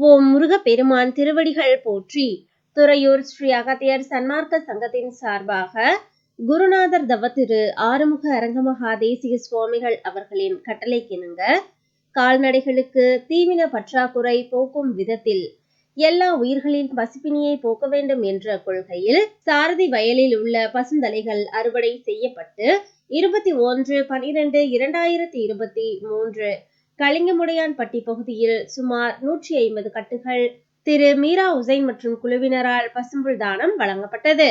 ஓம் முருகப்பெருமான் திருவடிகள் போற்றி துறையூர் ஸ்ரீ அகத்தியர் சன்மார்க்க சங்கத்தின் சார்பாக குருநாதர் தவத்திரு ஆறுமுக அரங்கமகா தேசிய சுவாமிகள் அவர்களின் கட்டளைக்கிணங்க கால்நடைகளுக்கு தீவின பற்றாக்குறை போக்கும் விதத்தில் எல்லா உயிர்களின் பசிப்பினியை போக்க வேண்டும் என்ற கொள்கையில் சாரதி வயலில் உள்ள பசுந்தலைகள் அறுவடை செய்யப்பட்டு இருபத்தி ஒன்று பனிரெண்டு இரண்டாயிரத்தி இருபத்தி மூன்று கலிங்கமுடையான்பட்டி பகுதியில் சுமார் நூற்றி ஐம்பது கட்டுகள். திரு மீரா உசைன் மற்றும் குழுவினரால் பசும்புல் தானம் வழங்கப்பட்டது.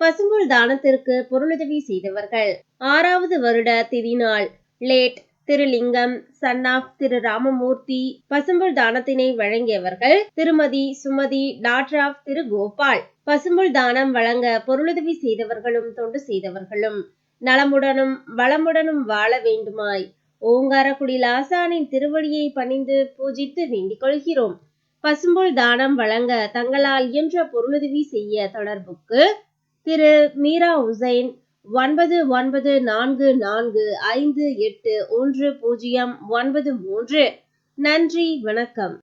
பசும்புல் தானத்திற்கு பொருளுதவி செய்தவர்கள். ஆறாவது வருட திதிநாள் லேட் திரு லிங்கம் சன் ஆஃப் திரு ராமமூர்த்தி பசும்புல் தானத்தினை வழங்கியவர்கள் திருமதி சுமதி டாக்டர் ஆஃப் திரு கோபால். பசும்புல் தானம் வழங்க பொருளுதவி செய்தவர்களும் தொண்டு செய்தவர்களும் நலமுடனும் வளமுடனும் வாழ வேண்டுமாய் ஓங்காரக்குடி லாசானின் திருவடியை பணிந்து பூஜித்து வேண்டிக் கொள்கிறோம். பசும்புல் தானம் வழங்க தங்களால் இயன்ற பொருளுதவி செய்ய தொடர்புக்கு திரு. மீரா உசைன் ஒன்பது ஒன்பது நான்கு நான்கு ஐந்து எட்டு ஒன்று பூஜ்ஜியம் ஒன்பது மூன்று. நன்றி வணக்கம்.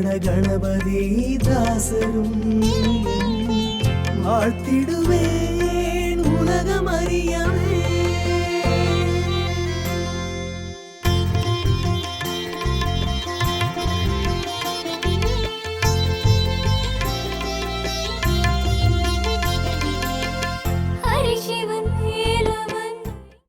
கணபதி தாசரும். வாழ்த்திடுவேன் உலகம் அறியவே